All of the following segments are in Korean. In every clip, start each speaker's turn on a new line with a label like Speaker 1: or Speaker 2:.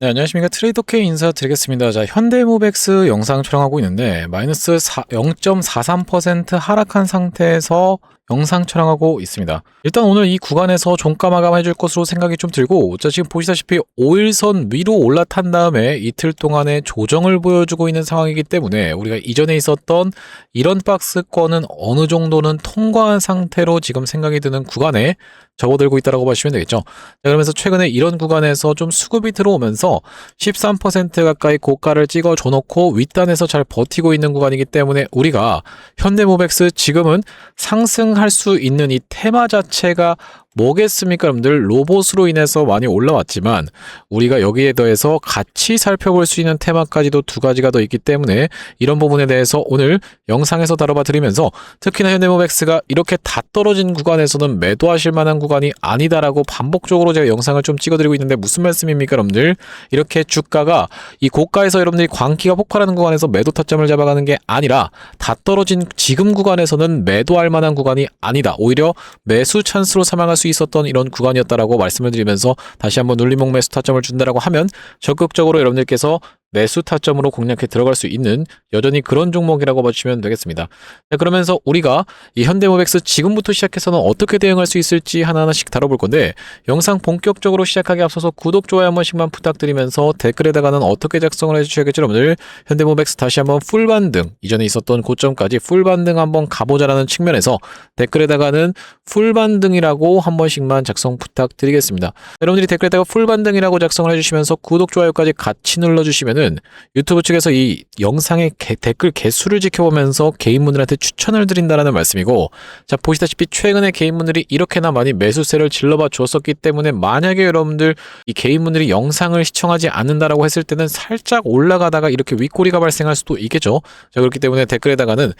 Speaker 1: 네, 안녕하십니까. 트레이더K 인사드리겠습니다. 자, 현대모백스 영상 촬영하고 있는데, 마이너스 4 0.43% 하락한 상태에서 영상 촬영하고 있습니다. 일단 오늘 이 구간에서 종가 마감해줄 것으로 생각이 좀 들고, 자, 지금 보시다시피 5일선 위로 올라탄 다음에 이틀 동안의 조정을 보여주고 있는 상황이기 때문에, 우리가 이전에 있었던 이런 박스권은 어느 정도는 통과한 상태로 지금 생각이 드는 구간에 접어들고 있다라고 보시면 되겠죠. 자, 그러면서 최근에 이런 구간에서 좀 수급이 들어오면서 13% 가까이 고가를 찍어 줘놓고 윗단에서 잘 버티고 있는 구간이기 때문에 우리가 현대모백스 지금은 상승 할 수 있는 이 테마 자체가 뭐겠습니까, 여러분들? 로봇으로 인해서 많이 올라왔지만 우리가 여기에 더해서 같이 살펴볼 수 있는 테마까지도 두 가지가 더 있기 때문에 이런 부분에 대해서 오늘 영상에서 다뤄봐 드리면서 특히나 현대모백스가 이렇게 다 떨어진 구간에서는 매도하실 만한 구간이 아니다라고 반복적으로 제가 영상을 좀 찍어드리고 있는데 무슨 말씀입니까, 여러분들? 이렇게 주가가 이 고가에서 여러분들이 광기가 폭발하는 구간에서 매도 타점을 잡아가는 게 아니라 다 떨어진 지금 구간에서는 매도할 만한 구간이 아니다. 오히려 매수 찬스로 삼아갈 수 있었던 이런 구간이었다라고 말씀을 드리면서 다시 한번 눌림목 매수 타점을 준다라고 하면 적극적으로 여러분들께서 매수 타점으로 공략해 들어갈 수 있는 여전히 그런 종목이라고 봐주시면 되겠습니다. 자, 그러면서 우리가 이 현대모백스 지금부터 시작해서는 어떻게 대응할 수 있을지 하나하나씩 다뤄볼 건데 영상 본격적으로 시작하기 앞서서 구독, 좋아요 한 번씩만 부탁드리면서 댓글에다가는 어떻게 작성을 해주셔야겠죠 여러분들 현대모백스 다시 한번 풀반등 이전에 있었던 고점까지 풀반등 한번 가보자라는 측면에서 댓글에다가는 풀반등이라고 한 번씩만 작성 부탁드리겠습니다. 여러분들이 댓글에다가 풀반등이라고 작성을 해주시면서 구독, 좋아요까지 같이 눌러주시면 은 유튜브 측에서 이 영상의 개- 댓글 개수를 지켜보면서 개인분들한테 추천을 드린다라는 말씀이고 자 보시다시피 최근에 개인분들이 이렇게나 많이 매수세를 질러봐 주었었기 때문에 만약에 여러분들 이 개인분들이 영상을 시청하지 않는다라고 했을 때는 살짝 올라가다가 이렇게 윗꼬리가 발생할 수도 있겠죠. 자 그렇기 때문에 댓글에다가는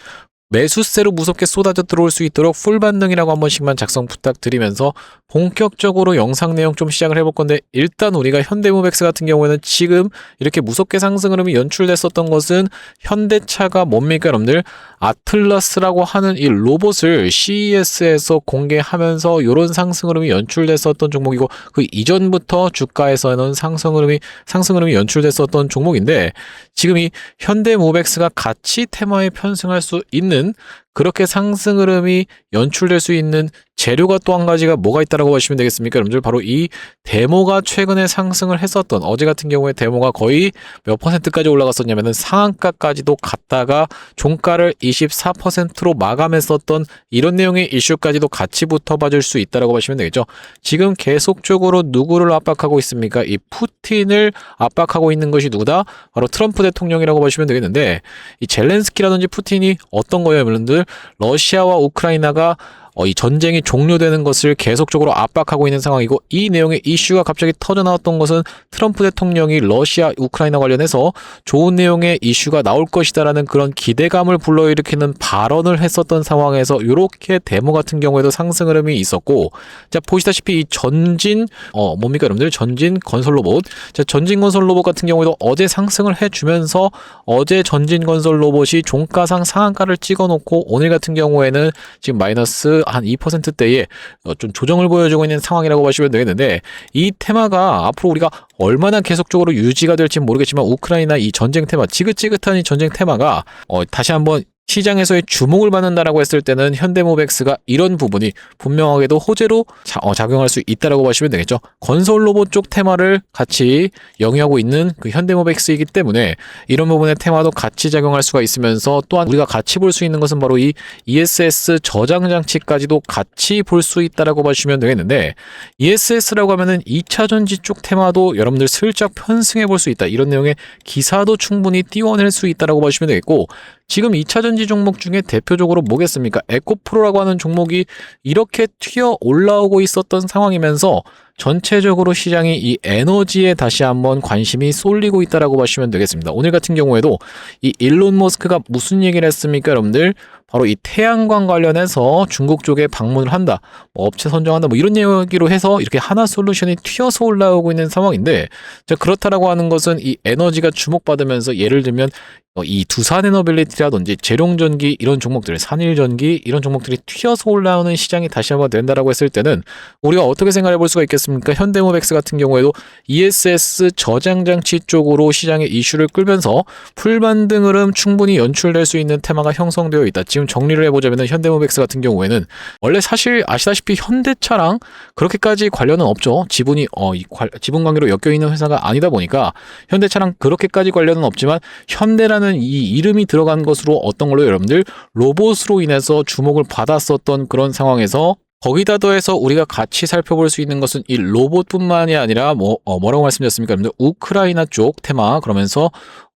Speaker 1: 매수세로 무섭게 쏟아져 들어올 수 있도록 풀 반등이라고 한 번씩만 작성 부탁드리면서 본격적으로 영상 내용 좀 시작을 해볼 건데 일단 우리가 현대모백스 같은 경우에는 지금 이렇게 무섭게 상승 흐름이 연출됐었던 것은 현대차가 뭡니까 여러분들? 아틀라스라고 하는 이 로봇을 CES에서 공개하면서 이런 상승 흐름이 연출됐었던 종목이고 그 이전부터 주가에서는 상승 흐름이 상승 흐름이 연출됐었던 종목인데 지금 이 현대모백스가 같이 테마에 편승할 수 있는 그렇게 상승 흐름이 연출될 수 있는 재료가 또 한 가지가 뭐가 있다라고 보시면 되겠습니까? 여러분들 바로 이 데모가 최근에 상승을 했었던 어제 같은 경우에 데모가 거의 몇 퍼센트까지 올라갔었냐면은 상한가까지도 갔다가 종가를 24%로 마감했었던 이런 내용의 이슈까지도 같이 붙어 봐 줄 수 있다라고 보시면 되겠죠. 지금 계속적으로 누구를 압박하고 있습니까? 이 푸틴을 압박하고 있는 것이 누구다? 바로 트럼프 대통령이라고 보시면 되겠는데 이 젤렌스키라든지 푸틴이 어떤 거예요, 여러분들? 러시아와 우크라이나가 어, 이 전쟁이 종료되는 것을 계속적으로 압박하고 있는 상황이고 이 내용의 이슈가 갑자기 터져 나왔던 것은 트럼프 대통령이 러시아 우크라이나 관련해서 좋은 내용의 이슈가 나올 것이다라는 그런 기대감을 불러일으키는 발언을 했었던 상황에서 이렇게 데모 같은 경우에도 상승 흐름이 있었고 자 보시다시피 이 전진 어 뭡니까 여러분들? 전진 건설 로봇. 자 전진 건설 로봇 같은 경우에도 어제 상승을 해주면서 어제 전진 건설 로봇이 종가상 상한가를 찍어놓고 오늘 같은 경우에는 지금 마이너스 한 2%대에 어, 좀 조정을 보여주고 있는 상황이라고 보시면 되겠는데 이 테마가 앞으로 우리가 얼마나 계속적으로 유지가 될지 모르겠지만 우크라이나 이 전쟁 테마 지긋지긋한 이 전쟁 테마가 어, 다시 한번 시장에서의 주목을 받는다라고 했을 때는 현대모백스가 이런 부분이 분명하게도 호재로 자, 어, 작용할 수 있다라고 보시면 되겠죠. 건설 로봇 쪽 테마를 같이 영위하고 있는 그 현대모백스이기 때문에 이런 부분의 테마도 같이 작용할 수가 있으면서 또한 우리가 같이 볼 수 있는 것은 바로 이 ESS 저장 장치까지도 같이 볼 수 있다라고 보시면 되겠는데 ESS라고 하면은 2차 전지 쪽 테마도 여러분들 슬쩍 편승해 볼 수 있다. 이런 내용의 기사도 충분히 띄워낼 수 있다라고 보시면 되겠고 지금 2차 전지 종목 중에 대표적으로 뭐겠습니까? 에코프로라고 하는 종목이 이렇게 튀어 올라오고 있었던 상황이면서 전체적으로 시장이 이 에너지에 다시 한번 관심이 쏠리고 있다라고 보시면 되겠습니다. 오늘 같은 경우에도 이 일론 머스크가 무슨 얘기를 했습니까, 여러분들? 바로 이 태양광 관련해서 중국 쪽에 방문을 한다, 뭐 업체 선정한다, 뭐 이런 얘기로 해서 이렇게 하나 솔루션이 튀어서 올라오고 있는 상황인데, 자, 그렇다라고 하는 것은 이 에너지가 주목받으면서 예를 들면 어, 이 두산 에너빌리티라든지 재룡전기 이런 종목들, 산일전기 이런 종목들이 튀어서 올라오는 시장이 다시 한번 된다라고 했을 때는 우리가 어떻게 생각해 볼 수가 있겠습니까? 현대모백스 같은 경우에도 ESS 저장 장치 쪽으로 시장의 이슈를 끌면서 풀반등 흐름 충분히 연출될 수 있는 테마가 형성되어 있다. 지금 정리를 해보자면 현대모백스 같은 경우에는 원래 사실 아시다시피 현대차랑 그렇게까지 관련은 없죠. 지분이 어, 이 관- 지분 관계로 엮여 있는 회사가 아니다 보니까 현대차랑 그렇게까지 관련은 없지만 현대 라는 이 이름이 들어간 것으로 어떤 걸로 여러분들 로봇으로 인해서 주목을 받았었던 그런 상황에서 거기다 더해서 우리가 같이 살펴볼 수 있는 것은 이 로봇뿐만이 아니라 뭐 어, 뭐라고 말씀드렸습니까? 우크라이나 쪽 테마 그러면서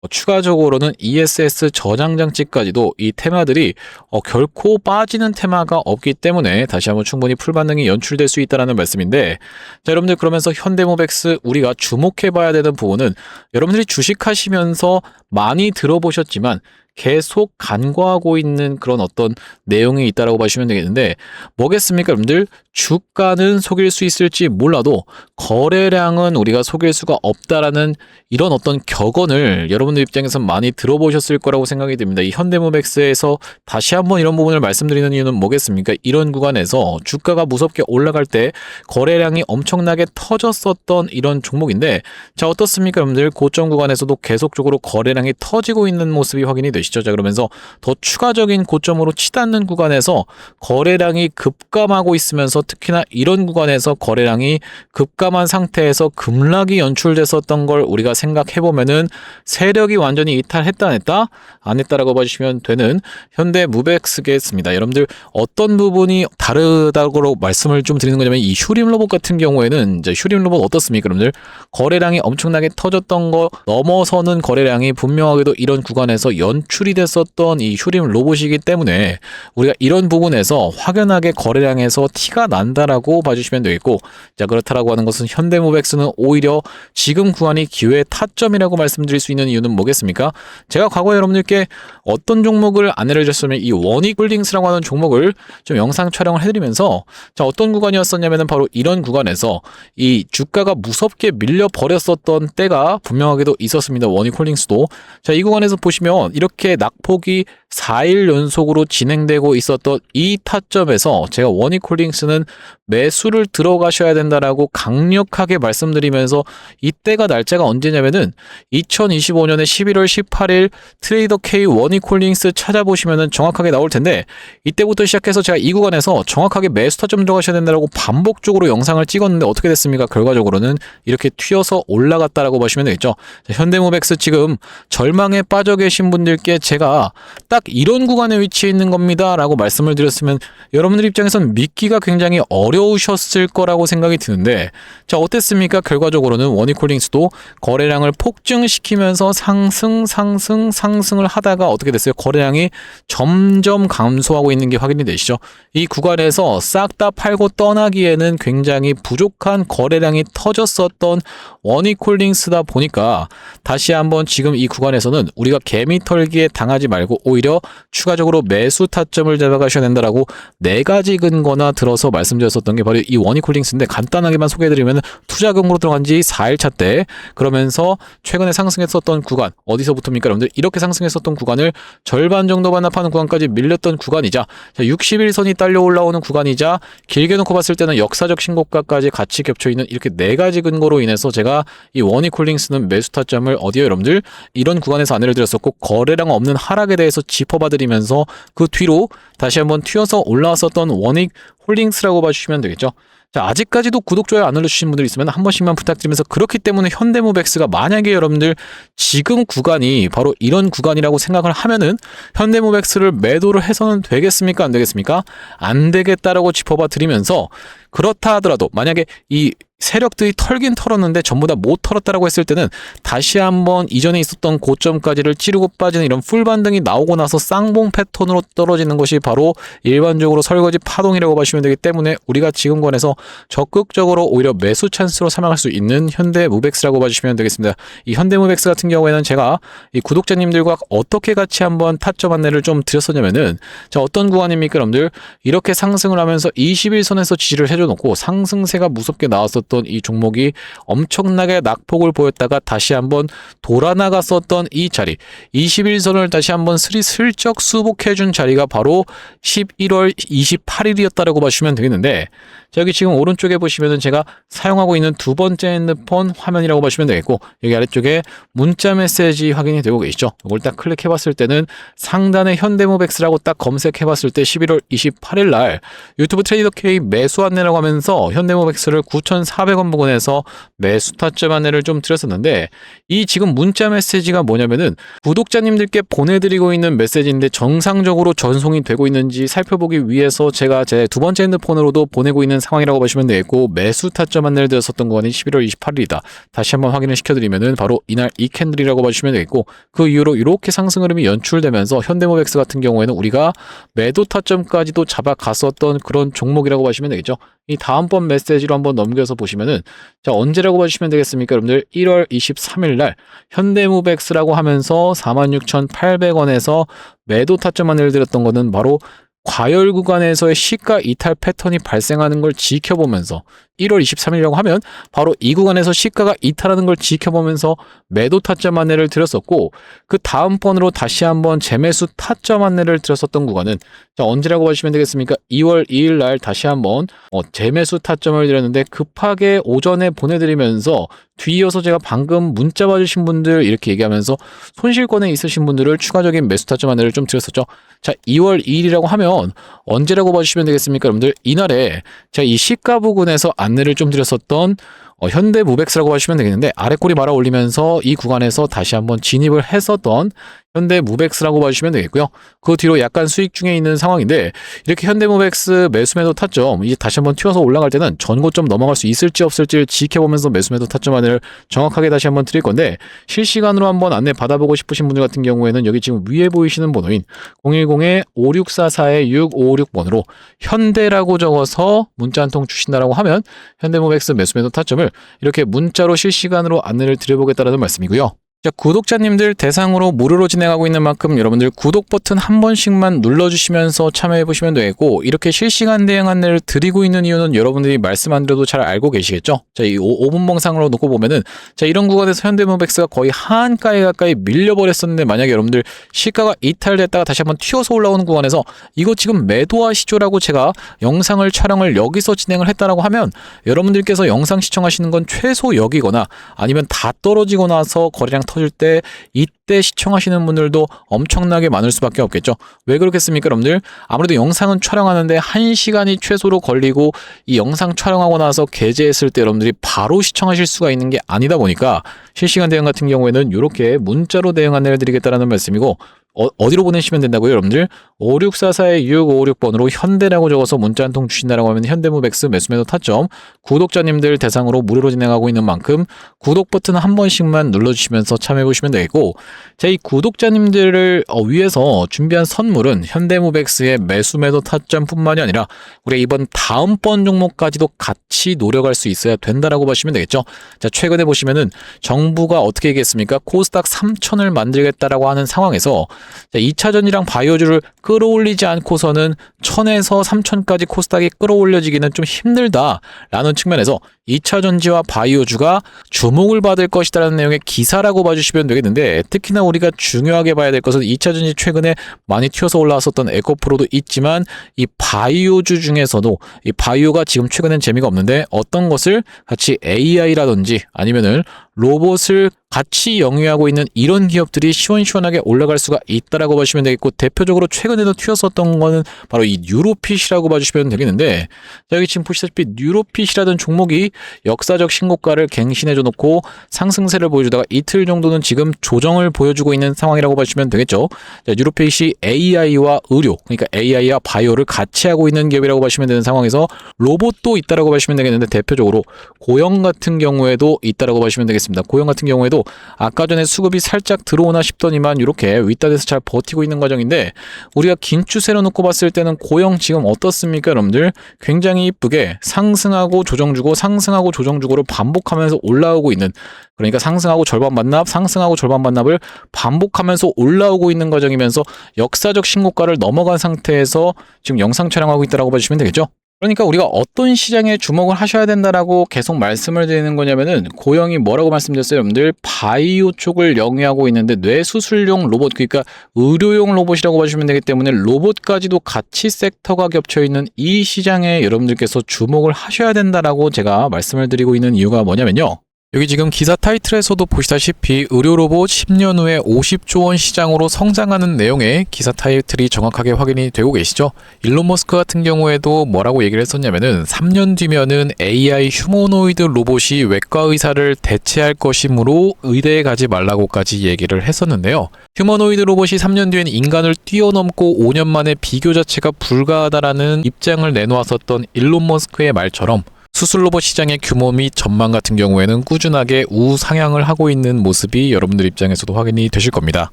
Speaker 1: 어, 추가적으로는 ESS 저장 장치까지도 이 테마들이 어, 결코 빠지는 테마가 없기 때문에 다시 한번 충분히 풀 반응이 연출될 수 있다라는 말씀인데 자 여러분들 그러면서 현대모백스 우리가 주목해 봐야 되는 부분은 여러분들이 주식하시면서 많이 들어보셨지만 계속 간과하고 있는 그런 어떤 내용이 있다라고 보시면 되겠는데 뭐겠습니까 여러분들 주가는 속일 수 있을지 몰라도 거래량은 우리가 속일 수가 없다라는 이런 어떤 격언을 여러분들 입장에서 많이 들어보셨을 거라고 생각이 듭니다. 이 현대모백스에서 다시 한번 이런 부분을 말씀드리는 이유는 뭐겠습니까? 이런 구간에서 주가가 무섭게 올라갈 때 거래량이 엄청나게 터졌었던 이런 종목인데 자 어떻습니까 여러분들 고점 구간에서도 계속적으로 거래량이 터지고 있는 모습이 확인이 되 시죠 자 그러면서 더 추가적인 고점으로 치닫는 구간에서 거래량이 급감하고 있으면서 특히나 이런 구간에서 거래량이 급감한 상태에서 급락이 연출됐었던 걸 우리가 생각해 보면은 세력이 완전히 이탈했다 안 했다? 안 했다라고 봐주시면 되는 현대 무백스겠습니다. 여러분들 어떤 부분이 다르다고 말씀을 좀 드리는 거냐면 이 휴림 로봇 같은 경우에는 이제 휴림 로봇 어떻습니까 여러분들? 거래량이 엄청나게 터졌던 거 넘어서는 거래량이 분명하게도 이런 구간에서 연출 이 됐었던 이 휴림 로봇이기 때문에 우리가 이런 부분에서 확연하게 거래량에서 티가 난다라고 봐주시면 되겠고 자 그렇다라고 하는 것은 현대모백스는 오히려 지금 구간이 기회의 타점이라고 말씀드릴 수 있는 이유는 뭐겠습니까? 제가 과거에 여러분들께 어떤 종목을 안내를 드렸으면 이 원익 홀딩스라고 하는 종목을 좀 영상 촬영을 해드리면서 자 어떤 구간이었었냐면은 바로 이런 구간에서 이 주가가 무섭게 밀려 버렸었던 때가 분명하게도 있었습니다. 원익 홀딩스도 자 이 구간에서 보시면 이렇게 낙폭이 4일 연속으로 진행되고 있었던 이 타점에서 제가 원익홀딩스는 매수를 들어가셔야 된다라고 강력하게 말씀드리면서 이때가 날짜가 언제냐면은 2025년의 11월 18일 트레이더 K 원익홀딩스 찾아보시면은 정확하게 나올 텐데 이때부터 시작해서 제가 이 구간에서 정확하게 매수 타점 들어가셔야 된다라고 반복적으로 영상을 찍었는데 어떻게 됐습니까? 결과적으로는 이렇게 튀어서 올라갔다라고 보시면 되겠죠. 자, 현대모백스 지금 절망에 빠져 계신 분들께 제가 딱 이런 구간에 위치해 있는 겁니다 라고 말씀을 드렸으면 여러분들 입장에선 믿기가 굉장히 어려우셨을 거라고 생각이 드는데 자 어땠습니까? 결과적으로는 원익홀딩스도 거래량을 폭증시키면서 상승 상승 상승을 하다가 어떻게 됐어요? 거래량이 점점 감소하고 있는 게 확인이 되시죠? 이 구간에서 싹 다 팔고 떠나기에는 굉장히 부족한 거래량이 터졌었던 원익홀딩스다 보니까 다시 한번 지금 이 구간에서는 우리가 개미 털기에 당하지 말고 오히려 추가적으로 매수 타점을 잡아가셔야 된다라고 네 가지 근거나 들어서 말씀드렸었던 게 바로 이 원익홀딩스인데 간단하게만 소개해드리면 투자금으로 들어간 지 4일차 때 그러면서 최근에 상승했었던 구간 어디서부터입니까 여러분들? 이렇게 상승했었던 구간을 절반 정도 반납하는 구간까지 밀렸던 구간이자 60일선이 딸려 올라오는 구간이자 길게 놓고 봤을 때는 역사적 신고가까지 같이 겹쳐 있는 이렇게 네 가지 근거로 인해서 제가 이 원익홀딩스는 매수 타점을 어디에 여러분들? 이런 구간에서 안내를 드렸었고 거래량 없는 하락에 대해서 짚어봐드리면서 그 뒤로 다시 한번 튀어서 올라왔었던 원익 홀딩스라고 봐주시면 되겠죠. 자, 아직까지도 구독, 좋아요 안 눌러주신 분들 있으면 한 번씩만 부탁드리면서 그렇기 때문에 현대모백스가 만약에 여러분들 지금 구간이 바로 이런 구간이라고 생각을 하면은 현대모백스를 매도를 해서는 되겠습니까? 안 되겠습니까? 안 되겠다라고 짚어봐 드리면서 그렇다 하더라도 만약에 이 세력들이 털긴 털었는데 전부 다 못 털었다라고 했을 때는 다시 한번 이전에 있었던 고점까지를 찌르고 빠지는 이런 풀 반등이 나오고 나서 쌍봉 패턴으로 떨어지는 것이 바로 일반적으로 설거지 파동이라고 보시면 되기 때문에 우리가 지금 권에서 적극적으로 오히려 매수 찬스로 삼아갈 수 있는 현대무백스라고 봐주시면 되겠습니다. 이 현대무백스 같은 경우에는 제가 이 구독자님들과 어떻게 같이 한번 타점 안내를 좀 드렸었냐면은 자 어떤 구간입니까 여러분들 이렇게 상승을 하면서 21선에서 지지를 해줘 놓고 상승세가 무섭게 나왔었던 들었었던 이 종목이 엄청나게 낙폭을 보였다가 다시 한번 돌아나갔었던 이 자리. 21선을 다시 한번 슬쩍 수복해준 자리가 바로 11월 28일이었다라고 보시면 되겠는데 자, 여기 지금 오른쪽에 보시면은 제가 사용하고 있는 두 번째 핸드폰 화면이라고 보시면 되겠고 여기 아래쪽에 문자 메시지 확인이 되고 계시죠? 이걸 딱 클릭해 봤을 때는 상단에 현대모백스라고 딱 검색해 봤을 때 11월 28일 날 유튜브 트레이더 K 매수 안내라고 하면서 현대모백스를 9,400원 부근에서 매수 타점 안내를 좀 드렸었는데 이 지금 문자 메시지가 뭐냐면은 구독자님들께 보내드리고 있는 메시지인데 정상적으로 전송이 되고 있는지 살펴보기 위해서 제가 제 두 번째 핸드폰으로도 보내고 있는 상황이라고 보시면 되겠고 매수 타점 안내를 드렸었던 거는 11월 28일이다. 다시 한번 확인을 시켜드리면은 바로 이날 이 캔들이라고 보시면 되겠고 그 이후로 이렇게 상승 흐름이 연출되면서 현대모백스 같은 경우에는 우리가 매도 타점까지도 잡아갔었던 그런 종목이라고 보시면 되겠죠. 이 다음번 메시지로 한번 넘겨서 보시면은 자 언제라고 봐주시면 되겠습니까 여러분들 1월 23일 날 현대모백스라고 하면서 46,800원에서 매도 타점 안내를 드렸던 거는 바로 과열 구간에서의 시가 이탈 패턴이 발생하는 걸 지켜보면서 1월 23일이라고 하면 바로 이 구간에서 시가가 이탈하는 걸 지켜보면서 매도 타점 안내를 드렸었고 그 다음 번으로 다시 한번 재매수 타점 안내를 드렸었던 구간은 자 언제라고 보시면 되겠습니까? 2월 2일 날 다시 한번 어, 재매수 타점을 드렸는데 급하게 오전에 보내드리면서 뒤이어서 제가 방금 문자 받으신 분들 이렇게 얘기하면서 손실권에 있으신 분들을 추가적인 매수 타점 안내를 좀 드렸었죠. 자 2월 2일이라고 하면 언제라고 봐주시면 되겠습니까? 여러분들 이날에 제가 이 시가 부근에서 안내를 좀 드렸었던 어, 현대무백스라고 하시면 되겠는데 아래 꼬리 말아 올리면서 이 구간에서 다시 한번 진입을 했었던 현대무백스라고 봐주시면 되겠고요. 그 뒤로 약간 수익 중에 있는 상황인데 이렇게 현대무백스 매수매도 타점 이제 다시 한번 튀어서 올라갈 때는 전고점 넘어갈 수 있을지 없을지를 지켜보면서 매수매도 타점 안내를 정확하게 다시 한번 드릴 건데 실시간으로 한번 안내 받아보고 싶으신 분들 같은 경우에는 여기 지금 위에 보이시는 번호인 010-5644-6556번으로 현대라고 적어서 문자 한 통 주신다라고 하면 현대모백스 매수매도 타점을 이렇게 문자로 실시간으로 안내를 드려보겠다라는 말씀이고요. 자, 구독자님들 대상으로 무료로 진행하고 있는 만큼 여러분들 구독 버튼 한 번씩만 눌러주시면서 참여해 보시면 되고 이렇게 실시간 대응 안내를 드리고 있는 이유는 여러분들이 말씀 안 드려도 잘 알고 계시겠죠? 자, 이 5분 방상으로 놓고 보면은 자, 이런 구간에서 현대모백스가 거의 하한가에 가까이 밀려버렸었는데 만약에 여러분들 시가가 이탈됐다가 다시 한번 튀어서 올라오는 구간에서 이거 지금 매도하시죠라고 제가 영상을 촬영을 여기서 진행을 했다라고 하면 여러분들께서 영상 시청하시는 건 최소 여기거나 아니면 다 떨어지고 나서 거래량 터질 때 이때 시청하시는 분들도 엄청나게 많을 수밖에 없겠죠. 왜 그렇겠습니까, 여러분들? 아무래도 영상은 촬영하는데 1시간이 최소로 걸리고 이 영상 촬영하고 나서 게재했을 때 여러분들이 바로 시청하실 수가 있는 게 아니다 보니까 실시간 대응 같은 경우에는 이렇게 문자로 대응 안내를 드리겠다라는 말씀이고 어, 디로 보내시면 된다고요, 여러분들? 5644-6556번으로 현대라고 적어서 문자 한 통 주신다라고 하면 현대무백스 매수매도 타점 구독자님들 대상으로 무료로 진행하고 있는 만큼 구독 버튼 한 번씩만 눌러주시면서 참여해 보시면 되겠고 제 이 구독자님들을 어, 위해서 준비한 선물은 현대무백스의 매수매도 타점뿐만이 아니라 우리 이번 다음번 종목까지도 같이 노력할 수 있어야 된다라고 보시면 되겠죠. 자 최근에 보시면은 정부가 어떻게 얘기했습니까? 코스닥 3천을 만들겠다라고 하는 상황에서 자, 2차전이랑 바이오주를 끌어올리지 않고서는 1000에서 3000까지 코스닥이 끌어올려지기는 좀 힘들다라는 측면에서 2차 전지와 바이오주가 주목을 받을 것이다라는 내용의 기사라고 봐주시면 되겠는데 특히나 우리가 중요하게 봐야 될 것은 2차 전지 최근에 많이 튀어서 올라왔었던 에코프로도 있지만 이 바이오주 중에서도 이 바이오가 지금 최근엔 재미가 없는데 어떤 것을 같이 AI라든지 아니면은 로봇을 같이 영위하고 있는 이런 기업들이 시원시원하게 올라갈 수가 있다라고 보시면 되겠고 대표적으로 최근에도 튀었었던 거는 바로 이 뉴로핏이라고 봐주시면 되겠는데 자, 여기 지금 보시다시피 뉴로핏이라던 종목이 역사적 신고가를 갱신해줘 놓고 상승세를 보여주다가 이틀 정도는 지금 조정을 보여주고 있는 상황이라고 보시면 되겠죠. 자, 뉴로핏이 AI와 의료 그러니까 AI와 바이오를 같이 하고 있는 기업이라고 보시면 되는 상황에서 로봇도 있다라고 보시면 되겠는데 대표적으로 고영 같은 경우에도 있다라고 보시면 되겠습니다. 고영 같은 경우에도 아까 전에 수급이 살짝 들어오나 싶더니만 이렇게 윗단에서 잘 버티고 있는 과정인데 우리가 긴 추세로 놓고 봤을 때는 고영 지금 어떻습니까 여러분들? 굉장히 이쁘게 상승하고 조정주고 상승하고 조정주고를 반복하면서 올라오고 있는 그러니까 상승하고 절반 반납 상승하고 절반 반납을 반복하면서 올라오고 있는 과정이면서 역사적 신고가를 넘어간 상태에서 지금 영상 촬영하고 있다라고 봐주시면 되겠죠 그러니까 우리가 어떤 시장에 주목을 하셔야 된다라고 계속 말씀을 드리는 거냐면은 고영이 뭐라고 말씀드렸어요, 여러분들? 바이오 쪽을 영위하고 있는데 뇌수술용 로봇 그러니까 의료용 로봇이라고 봐주시면 되기 때문에 로봇까지도 같이 섹터가 겹쳐 있는 이 시장에 여러분들께서 주목을 하셔야 된다라고 제가 말씀을 드리고 있는 이유가 뭐냐면요. 여기 지금 기사 타이틀에서도 보시다시피 의료 로봇 10년 후에 50조 원 시장으로 성장하는 내용의 기사 타이틀이 정확하게 확인이 되고 계시죠? 일론 머스크 같은 경우에도 뭐라고 얘기를 했었냐면은 3년 뒤면은 AI 휴머노이드 로봇이 외과 의사를 대체할 것이므로 의대에 가지 말라고까지 얘기를 했었는데요. 휴머노이드 로봇이 3년 뒤엔 인간을 뛰어넘고 5년 만에 비교 자체가 불가하다라는 입장을 내놓았었던 일론 머스크의 말처럼 수술 로봇 시장의 규모 및 전망 같은 경우에는 꾸준하게 우상향을 하고 있는 모습이 여러분들 입장에서도 확인이 되실 겁니다.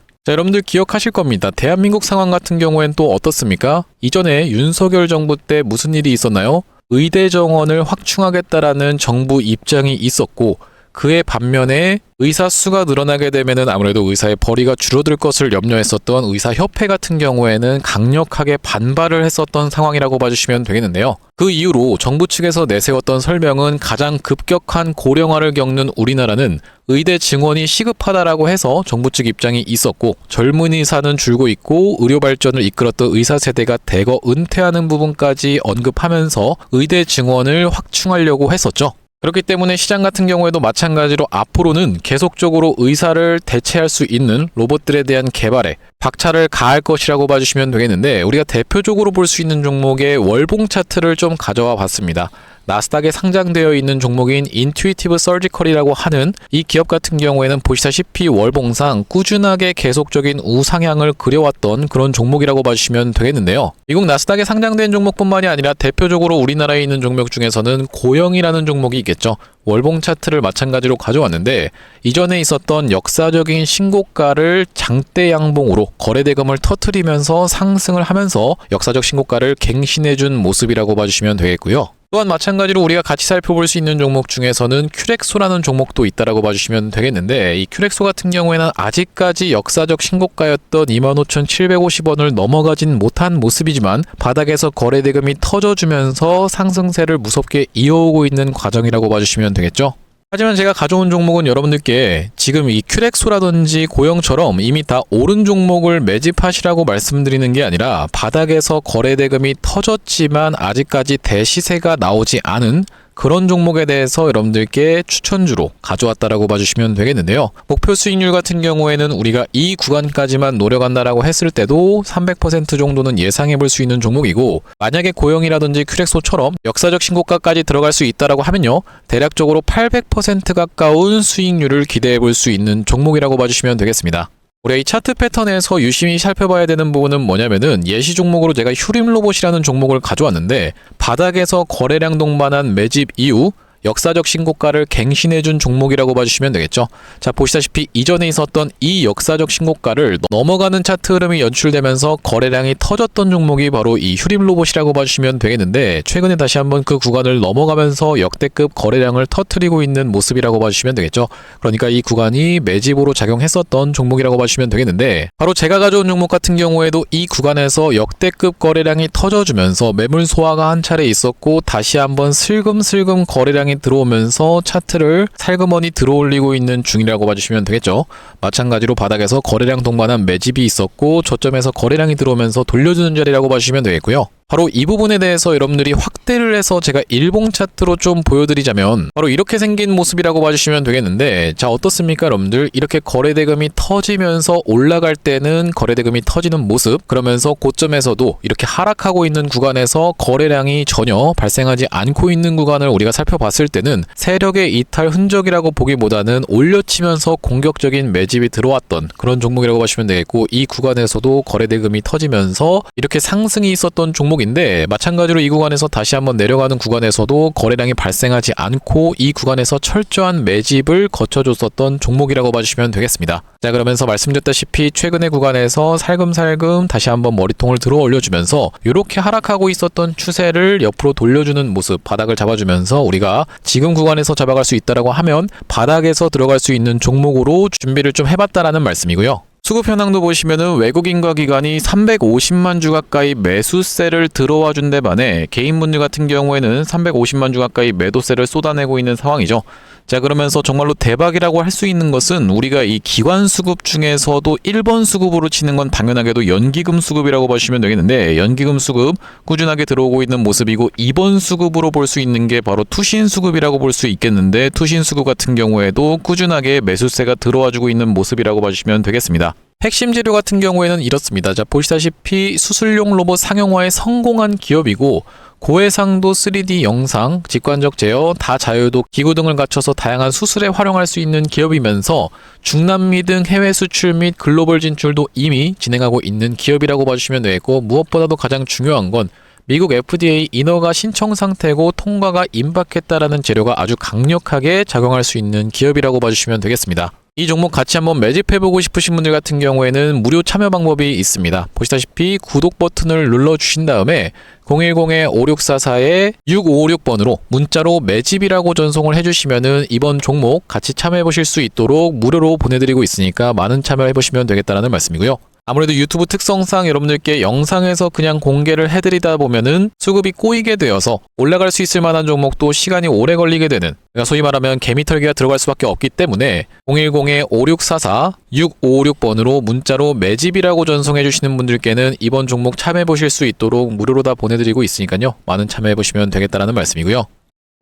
Speaker 1: 자, 여러분들 기억하실 겁니다. 대한민국 상황 같은 경우엔 또 어떻습니까? 이전에 윤석열 정부 때 무슨 일이 있었나요? 의대 정원을 확충하겠다라는 정부 입장이 있었고 그의 반면에 의사 수가 늘어나게 되면은 아무래도 의사의 벌이가 줄어들 것을 염려했었던 의사 협회 같은 경우에는 강력하게 반발을 했었던 상황이라고 봐주시면 되겠는데요. 그 이후로 정부 측에서 내세웠던 설명은 가장 급격한 고령화를 겪는 우리나라는 의대 증원이 시급하다라고 해서 정부 측 입장이 있었고 젊은 의사는 줄고 있고 의료 발전을 이끌었던 의사 세대가 대거 은퇴하는 부분까지 언급하면서 의대 증원을 확충하려고 했었죠. 그렇기 때문에 시장 같은 경우에도 마찬가지로 앞으로는 계속적으로 의사를 대체할 수 있는 로봇들에 대한 개발에 박차를 가할 것이라고 봐주시면 되겠는데 우리가 대표적으로 볼 수 있는 종목의 월봉 차트를 좀 가져와 봤습니다. 나스닥에 상장되어 있는 종목인 인투이티브 서지컬이라고 하는 이 기업 같은 경우에는 보시다시피 월봉상 꾸준하게 계속적인 우상향을 그려왔던 그런 종목이라고 봐주시면 되겠는데요. 미국 나스닥에 상장된 종목뿐만이 아니라 대표적으로 우리나라에 있는 종목 중에서는 고영이라는 종목이 있겠죠. 월봉 차트를 마찬가지로 가져왔는데 이전에 있었던 역사적인 신고가를 장대 양봉으로 거래 대금을 터트리면서 상승을 하면서 역사적 신고가를 갱신해준 모습이라고 봐주시면 되겠고요. 또한 마찬가지로 우리가 같이 살펴볼 수 있는 종목 중에서는 큐렉소라는 종목도 있다라고 봐주시면 되겠는데 이 큐렉소 같은 경우에는 아직까지 역사적 신고가였던 25,750원을 넘어가진 못한 모습이지만 바닥에서 거래대금이 터져주면서 상승세를 무섭게 이어오고 있는 과정이라고 봐주시면 되겠죠. 하지만 제가 가져온 종목은 여러분들께 지금 이 큐렉소라든지 고영처럼 이미 다 오른 종목을 매집하시라고 말씀드리는 게 아니라 바닥에서 거래대금이 터졌지만 아직까지 대시세가 나오지 않은 그런 종목에 대해서 여러분들께 추천주로 가져왔다라고 봐주시면 되겠는데요. 목표 수익률 같은 경우에는 우리가 이 구간까지만 노려간다라고 했을 때도 300% 정도는 예상해 볼 수 있는 종목이고 만약에 고영이라든지 큐렉소처럼 역사적 신고가까지 들어갈 수 있다라고 하면요. 대략적으로 800% 가까운 수익률을 기대해 볼 수 있는 종목이라고 봐주시면 되겠습니다. 우리가 이 차트 패턴에서 유심히 살펴봐야 되는 부분은 뭐냐면은 예시 종목으로 제가 휴림 로봇이라는 종목을 가져왔는데 바닥에서 거래량 동반한 매집 이후 역사적 신고가를 갱신해준 종목이라고 봐주시면 되겠죠. 자 보시다시피 이전에 있었던 이 역사적 신고가를 넘어가는 차트 흐름이 연출되면서 거래량이 터졌던 종목이 바로 이 휴림 로봇이라고 봐주시면 되겠는데 최근에 다시 한번 그 구간을 넘어가면서 역대급 거래량을 터트리고 있는 모습이라고 봐주시면 되겠죠. 그러니까 이 구간이 매집으로 작용했었던 종목이라고 봐주시면 되겠는데 바로 제가 가져온 종목 같은 경우에도 이 구간에서 역대급 거래량이 터져주면서 매물 소화가 한 차례 있었고 다시 한번 슬금슬금 거래량이 들어오면서 차트를 살그머니 들어올리고 있는 중이라고 봐주시면 되겠죠. 마찬가지로 바닥에서 거래량 동반한 매집이 있었고 저점에서 거래량이 들어오면서 돌려주는 자리라고 봐주시면 되겠고요. 바로 이 부분에 대해서 여러분들이 확대를 해서 제가 일봉 차트로 좀 보여드리자면 바로 이렇게 생긴 모습이라고 봐주시면 되겠는데 자 어떻습니까 여러분들? 이렇게 거래대금이 터지면서 올라갈 때는 거래대금이 터지는 모습 그러면서 고점에서도 이렇게 하락하고 있는 구간에서 거래량이 전혀 발생하지 않고 있는 구간을 우리가 살펴봤을 때는 세력의 이탈 흔적이라고 보기보다는 올려치면서 공격적인 매집이 들어왔던 그런 종목이라고 보시면 되겠고 이 구간에서도 거래대금이 터지면서 이렇게 상승이 있었던 종목 종목인데 마찬가지로 이 구간에서 다시 한번 내려가는 구간에서도 거래량이 발생하지 않고 이 구간에서 철저한 매집을 거쳐줬었던 종목이라고 봐주시면 되겠습니다. 자 그러면서 말씀드렸다시피 최근의 구간에서 살금살금 다시 한번 머리통을 들어 올려주면서 이렇게 하락하고 있었던 추세를 옆으로 돌려주는 모습 바닥을 잡아주면서 우리가 지금 구간에서 잡아갈 수 있다라고 하면 바닥에서 들어갈 수 있는 종목으로 준비를 좀 해봤다라는 말씀이고요. 수급 현황도 보시면은 외국인과 기관이 350만 주 가까이 매수세를 들어와 준 데 반해 개인분들 같은 경우에는 350만 주 가까이 매도세를 쏟아내고 있는 상황이죠. 자 그러면서 정말로 대박이라고 할 수 있는 것은 우리가 이 기관 수급 중에서도 1번 수급으로 치는 건 당연하게도 연기금 수급이라고 보시면 되겠는데 연기금 수급 꾸준하게 들어오고 있는 모습이고 2번 수급으로 볼 수 있는 게 바로 투신 수급이라고 볼 수 있겠는데 투신 수급 같은 경우에도 꾸준하게 매수세가 들어와주고 있는 모습이라고 봐주시면 되겠습니다. 핵심 재료 같은 경우에는 이렇습니다. 자, 보시다시피 수술용 로봇 상용화에 성공한 기업이고 고해상도 3D 영상, 직관적 제어, 다자유도 기구 등을 갖춰서 다양한 수술에 활용할 수 있는 기업이면서 중남미 등 해외 수출 및 글로벌 진출도 이미 진행하고 있는 기업이라고 봐주시면 되겠고 무엇보다도 가장 중요한 건 미국 FDA 인허가 신청 상태고 통과가 임박했다라는 재료가 아주 강력하게 작용할 수 있는 기업이라고 봐주시면 되겠습니다. 이 종목 같이 한번 매집해보고 싶으신 분들 같은 경우에는 무료 참여 방법이 있습니다. 보시다시피 구독 버튼을 눌러주신 다음에 010-5644-6556번으로 문자로 매집이라고 전송을 해주시면은 이번 종목 같이 참여해보실 수 있도록 무료로 보내드리고 있으니까 많은 참여해보시면 되겠다라는 말씀이고요. 아무래도 유튜브 특성상 여러분들께 영상에서 그냥 공개를 해드리다 보면은 수급이 꼬이게 되어서 올라갈 수 있을 만한 종목도 시간이 오래 걸리게 되는 그러니까 소위 말하면 개미털기가 들어갈 수밖에 없기 때문에 010-5644-6556번으로 문자로 매집이라고 전송해 주시는 분들께는 이번 종목 참여해 보실 수 있도록 무료로 다 보내드리고 있으니까요 많은 참여해 보시면 되겠다라는 말씀이고요.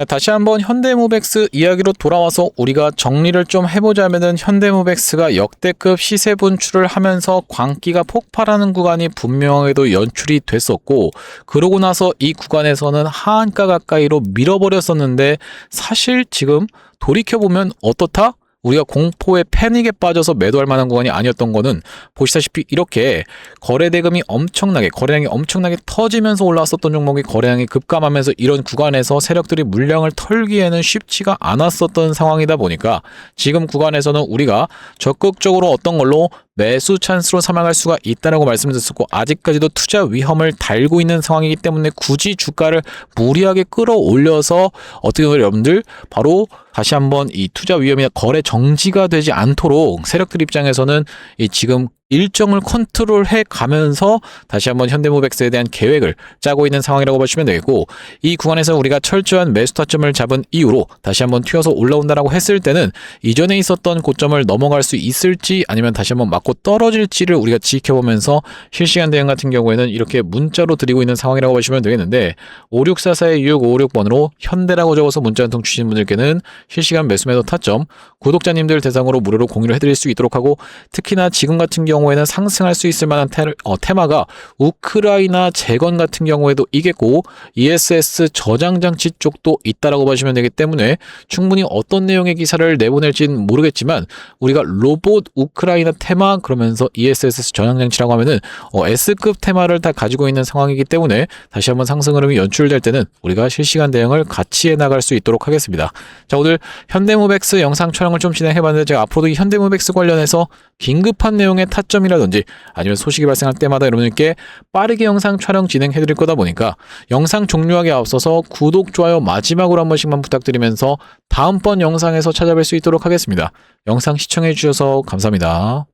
Speaker 1: 다시 한번 현대모백스 이야기로 돌아와서 우리가 정리를 좀 해보자면은 현대모백스가 역대급 시세 분출을 하면서 광기가 폭발하는 구간이 분명하게도 연출이 됐었고 그러고 나서 이 구간에서는 하한가 가까이로 밀어버렸었는데 사실 지금 돌이켜보면 어떻다? 우리가 공포의 패닉에 빠져서 매도할 만한 구간이 아니었던 거는 보시다시피 이렇게 거래 대금이 엄청나게 거래량이 엄청나게 터지면서 올라왔었던 종목이 거래량이 급감하면서 이런 구간에서 세력들이 물량을 털기에는 쉽지가 않았었던 상황이다 보니까 지금 구간에서는 우리가 적극적으로 어떤 걸로 매수 찬스로 삼아갈 수가 있다라고 말씀드렸었고 아직까지도 투자 위험을 달고 있는 상황이기 때문에 굳이 주가를 무리하게 끌어올려서 어떻게 보면 여러분들 바로 다시 한번 이 투자 위험이나 거래 정지가 되지 않도록 세력들 입장에서는 이 지금 일정을 컨트롤해 가면서 다시 한번 현대모백스에 대한 계획을 짜고 있는 상황이라고 보시면 되겠고 이 구간에서 우리가 철저한 매수 타점을 잡은 이후로 다시 한번 튀어서 올라온다라고 했을 때는 이전에 있었던 고점을 넘어갈 수 있을지 아니면 다시 한번 맞고 떨어질지를 우리가 지켜보면서 실시간 대응 같은 경우에는 이렇게 문자로 드리고 있는 상황이라고 보시면 되겠는데 5644-6556번으로 현대라고 적어서 문자 한 통 주신 분들께는 실시간 매수 매도 타점 구독자님들 대상으로 무료로 공유를 해드릴 수 있도록 하고 특히나 지금 같은 경우 에는 상승할 수 있을 만한 테, 어, 테마가 우크라이나 재건 같은 경우에도 이겠고 ESS 저장 장치 쪽도 있다라고 보시면 되기 때문에 충분히 어떤 내용의 기사를 내보낼지는 모르겠지만 우리가 로봇 우크라이나 테마 그러면서 ESS 저장 장치라고 하면은 어, S급 테마를 다 가지고 있는 상황이기 때문에 다시 한번 상승 흐름이 연출될 때는 우리가 실시간 대응을 같이 해 나갈 수 있도록 하겠습니다. 자 오늘 현대모백스 영상 촬영을 좀 진행해봤는데 제가 앞으로도 이 현대모백스 관련해서 긴급한 내용의 타 점이라든지 아니면 소식이 발생할 때마다 여러분들께 빠르게 영상 촬영 진행해 드릴 거다 보니까 영상 종료하기 앞서서 구독, 좋아요 마지막으로 한 번씩만 부탁드리면서 다음번 영상에서 찾아뵐 수 있도록 하겠습니다. 영상 시청해 주셔서 감사합니다.